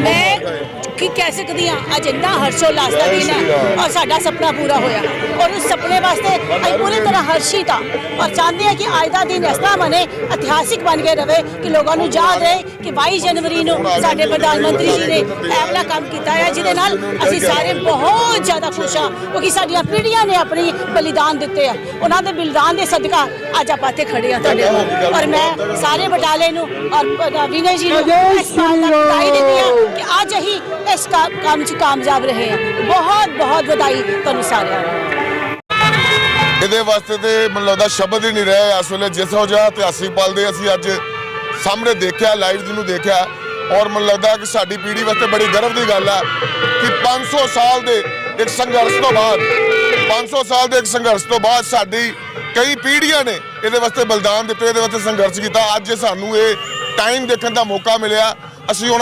ਮੈਂ ਕੀ ਕਹਿ ਸਕਦੀ ਹਾਂ ਅੱਜ ਇੰਨਾ ਹਰਸ਼ੋਲਾਸ ਦਾ ਦਿਨ ਹੈ ਔਰ ਸਾਡਾ ਸੁਪਨਾ ਪੂਰਾ ਹੋਇਆ। ਔਰ ਉਸ ਸੁਪਨੇ ਵਾਸਤੇ ਅਸੀਂ ਪੂਰੀ ਤਰ੍ਹਾਂ ਹਰਸ਼ਿਤ ਹਾਂ। ਔਰ ਚਾਹੁੰਦੇ ਹਾਂ ਕਿ ਅੱਜ ਦਾ ਦਿਨ ਇਸ ਤਰ੍ਹਾਂ ਬਣੇ ਇਤਿਹਾਸਿਕ ਬਣ ਕੇ ਰਵੇ ਕਿ ਲੋਕਾਂ ਨੂੰ ਯਾਦ ਰਹੇ ਕਿ 22 ਜਨਵਰੀ ਨੂੰ ਸਾਡੇ ਪ੍ਰਧਾਨ ਮੰਤਰੀ ਜੀ ਨੇ ਇਹ ਕੰਮ ਕੀਤਾ ਹੈ ਜਿਹਦੇ ਨਾਲ ਅਸੀਂ ਸਾਰੇ ਬਹੁਤ ਜ਼ਿਆਦਾ ਖੁਸ਼ ਹਾਂ ਕਿਉਂਕਿ ਸਾਡੀਆਂ ਪੀੜ੍ਹੀਆਂ ਨੇ ਆਪਣੀ ਬਲੀਦਾਨ ਦਿੱਤੇ ਆ। ਉਹਨਾਂ ਦੇ ਬਲੀਦਾਨ ਦੇ ਸਦਕਾ ਅੱਜ ਆਪਾਂ ਇੱਥੇ ਖੜੇ ਆ ਤੁਹਾਡੇ ਕੋਲ ਔਰ ਮੈਂ ਸਾਰੇ ਬਟਾਲੇ ਨੂੰ ਔਰ ਵਿਨय ਜੀ ਨੂੰ ਇਸ ਬਾਤ ਦਾ ਅੱਜ ਅਸੀਂ ਇਸ ਕੰਮ 'ਚ ਕਾਮਯਾਬ ਰਹੇ ਹਾਂ। ਬਹੁਤ ਬਹੁਤ ਵਧਾਈ ਤੁਹਾਨੂੰ ਸਾਰਿਆਂ ਨੂੰ। ਇਹਦੇ ਵਾਸਤੇ ਤੇ ਮੈਨੂੰ ਲੱਗਦਾ ਸ਼ਬਦ ਹੀ ਨਹੀਂ ਰਹੇ ਇਸ ਵੇਲੇ। ਜਿਸ ਹੋ ਜਿਹਾ ਇਤਿਹਾਸਿਕ ਪਲ ਦੇ ਅਸੀਂ ਅੱਜ ਸਾਹਮਣੇ ਦੇਖਿਆ, ਲਾਈਵ ਜਿਹਨੂੰ ਦੇਖਿਆ। ਔਰ ਮੈਨੂੰ ਲੱਗਦਾ ਕਿ ਸਾਡੀ ਪੀੜ੍ਹੀ ਵਾਸਤੇ ਬੜੀ ਗਰਵ ਦੀ ਗੱਲ ਹੈ ਕਿ 500 ਸਾਲ ਦੇ ਇੱਕ ਸੰਘਰਸ਼ ਤੋਂ ਬਾਅਦ 500 ਸਾਲ ਦੇ ਇੱਕ ਸੰਘਰਸ਼ ਤੋਂ ਬਾਅਦ ਸਾਡੀ ਕਈ ਪੀੜ੍ਹੀਆਂ ਨੇ ਇਹਦੇ ਵਾਸਤੇ ਬਲਿਦਾਨ ਦਿੱਤੇ, ਇਹਦੇ ਵਾਸਤੇ ਸੰਘਰਸ਼ ਕੀਤਾ। ਅੱਜ ਸਾਨੂੰ ਇਹ ਟਾਈਮ ਦੇਖਣ ਦਾ ਮੌਕਾ ਮਿਲਿਆ। ਅਸੀਂ ਉਹਨਾਂ